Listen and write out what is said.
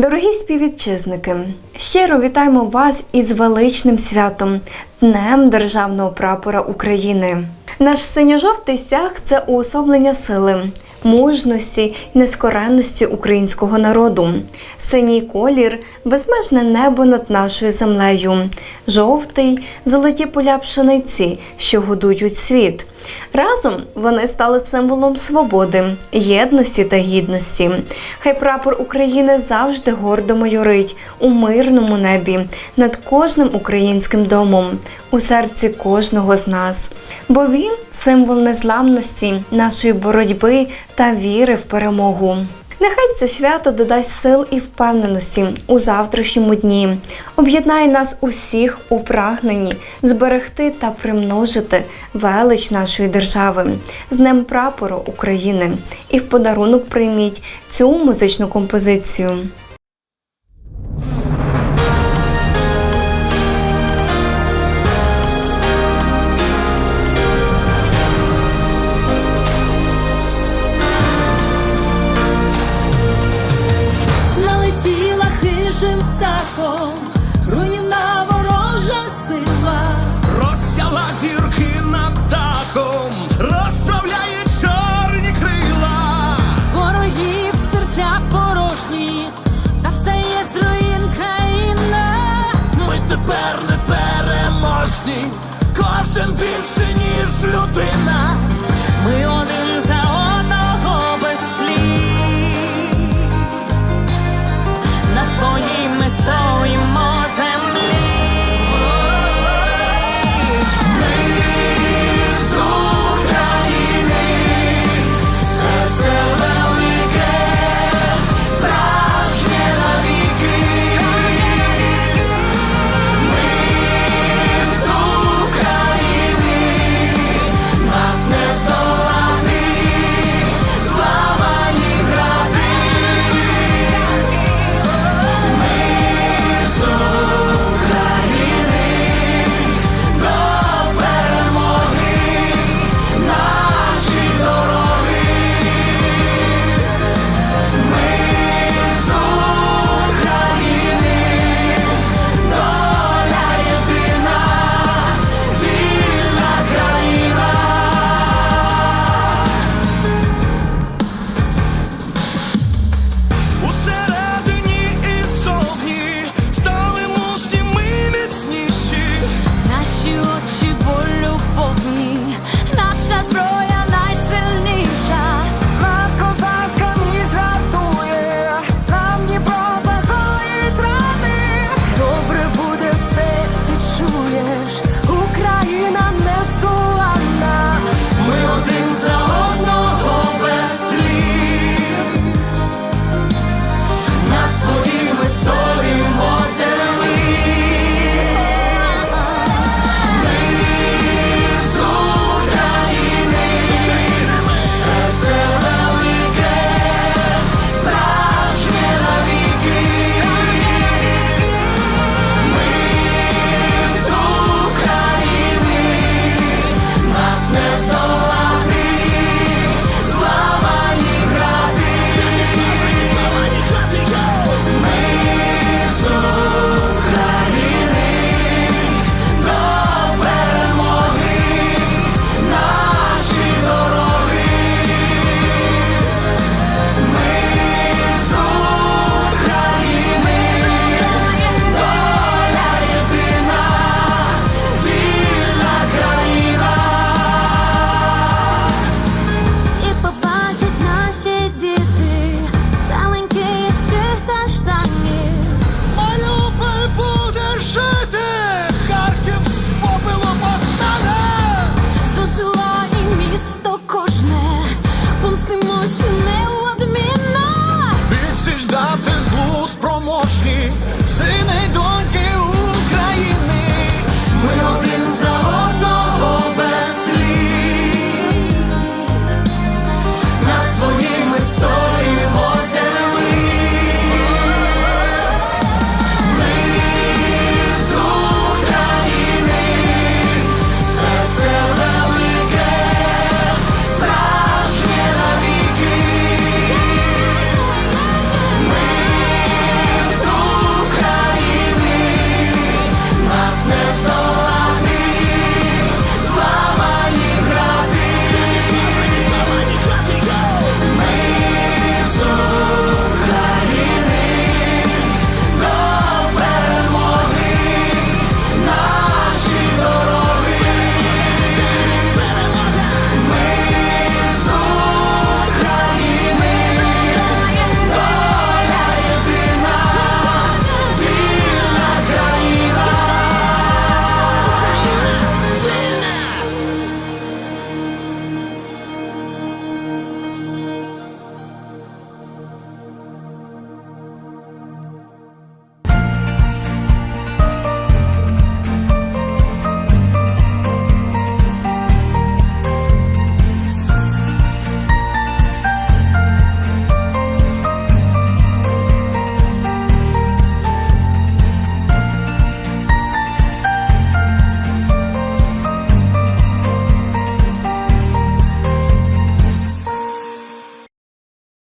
Дорогі співвітчизники, щиро вітаємо вас із величним святом Днем Державного прапора України. Наш синьо-жовтий сяг це уособлення сили, мужності і нескоренності українського народу. Синій колір безмежне небо над нашою землею, жовтий золоті поля пшениці, що годують світ. Разом вони стали символом свободи, єдності та гідності. Хай прапор України завжди гордо майорить у мирному небі над кожним українським домом, у серці кожного з нас. Бо він символ незламності, нашої боротьби та віри в перемогу. Нехай це свято додасть сил і впевненості у завтрашньому дні, об'єднає нас усіх у прагненні зберегти та примножити велич нашої держави. З Днем прапору України! І в подарунок прийміть цю музичну композицію. Хижим птахом, руйнівна ворожа сила. Розсяла зірки над дахом, розправляє чорні крила. Ворогів серця порожні, та встає з руїн країна. Ми тепер не переможні, кожен більше, ніж людина.